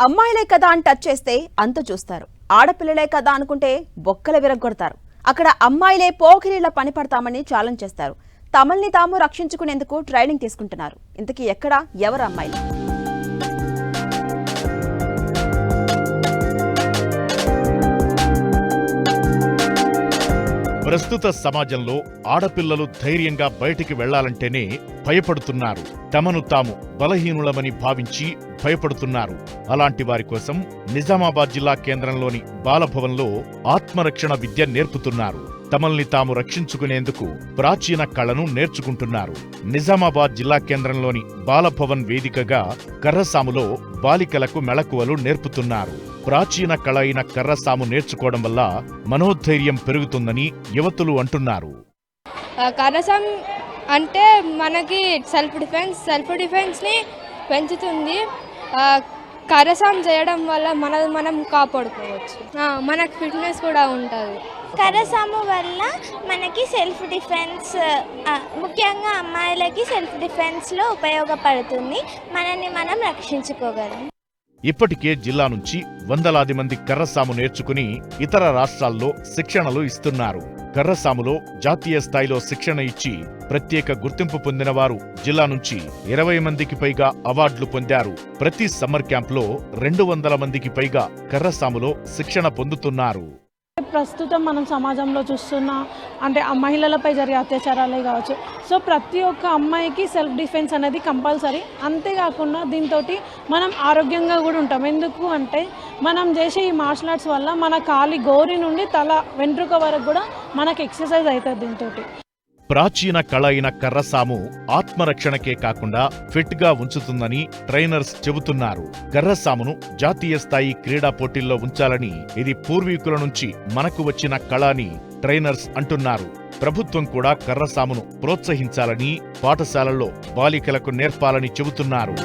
అమ్మాయిలే కదా అని టచ్ చేస్తే అంత చూస్తారు. ఆడపిల్లలే కదా అనుకుంటే బొక్కలు విరగొడతారు అక్కడ అమ్మాయిలే పోకిరీల పని పడతామని ఛాలెంజ్ చేస్తారు. తమల్ని తాము రక్షించుకునేందుకు ట్రైనింగ్ తీసుకుంటున్నారు. ఇంతకీ ఎక్కడ? ఎవరు అమ్మాయిలు? ప్రస్తుత సమాజంలో ఆడపిల్లలు ధైర్యంగా బయటికి వెళ్ళాలంటేనే భయపడుతున్నారు. తమను తాము బలహీనులమని భావించి భయపడుతున్నారు. అలాంటి వారి కోసం నిజామాబాద్ జిల్లా కేంద్రంలోని బాలభవన్లో ఆత్మరక్షణ విద్య నేర్పుతున్నారు. తమల్ని తాము రక్షించుకునేందుకు ప్రాచీన కళను నేర్చుకుంటున్నారు. నిజామాబాద్ జిల్లా కేంద్రంలోని బాలభవన్ వేదికగా కర్రసాములో బాలికలకు మెళకువలు నేర్పుతున్నారు. ప్రాచీన కళ అయిన కర్రసాము నేర్చుకోవడం వల్ల మనోధైర్యం పెరుగుతుందని యువతులు అంటున్నారు. కర్రసాం అంటే మనకి సెల్ఫ్ డిఫెన్స్ సెల్ఫ్ డిఫెన్స్ని పెంచుతుంది. కరసం చేయడం వల్ల మన మనం కాపాడుకోవచ్చు. మనకు ఫిట్నెస్ కూడా ఉంటుంది. కరసాము వల్ల మనకి సెల్ఫ్ డిఫెన్స్ ముఖ్యంగా అమ్మాయిలకి సెల్ఫ్ డిఫెన్స్లో ఉపయోగపడుతుంది. మనల్ని మనం రక్షించుకోగలం. ఇప్పటికే జిల్లా నుంచి వందలాది మంది కర్రసాము నేర్చుకుని ఇతర రాష్ట్రాల్లో శిక్షణలు ఇస్తున్నారు. కర్రసాములో జాతీయ స్థాయిలో శిక్షణ ఇచ్చి ప్రత్యేక గుర్తింపు పొందినవారు జిల్లా నుంచి ఇరవై మందికి పైగా అవార్డులు పొందారు. ప్రతి సమ్మర్ క్యాంప్లో రెండు వందల మందికి పైగా కర్రసాములో శిక్షణ పొందుతున్నారు. ప్రస్తుతం మనం సమాజంలో చూస్తున్న అంటే ఆ మహిళలపై జరిగే అత్యాచారాలే కావచ్చు. సో ప్రతి ఒక్క అమ్మాయికి సెల్ఫ్ డిఫెన్స్ అనేది కంపల్సరీ. అంతేకాకుండా దీంతో మనం ఆరోగ్యంగా కూడా ఉంటాం. ఎందుకు అంటే మనం చేసే ఈ మార్షల్ ఆర్ట్స్ వల్ల మన కాలి గోరి నుండి తల వెంట్రుక వరకు కూడా మనకు ఎక్సర్సైజ్ అవుతుంది దీంతో ప్రాచీన కళ అయిన కర్రసాము ఆత్మరక్షణకే కాకుండా ఫిట్గా ఉంచుతుందని ట్రైనర్స్ చెబుతున్నారు. కర్రసామును జాతీయ స్థాయి క్రీడా పోటీల్లో ఉంచాలని ఇది పూర్వీకుల నుంచి మనకు వచ్చిన కళ అని ట్రైనర్స్ అంటున్నారు. ప్రభుత్వం కూడా కర్రసామును ప్రోత్సహించాలని పాఠశాలల్లో బాలికలకు నేర్పాలని చెబుతున్నారు.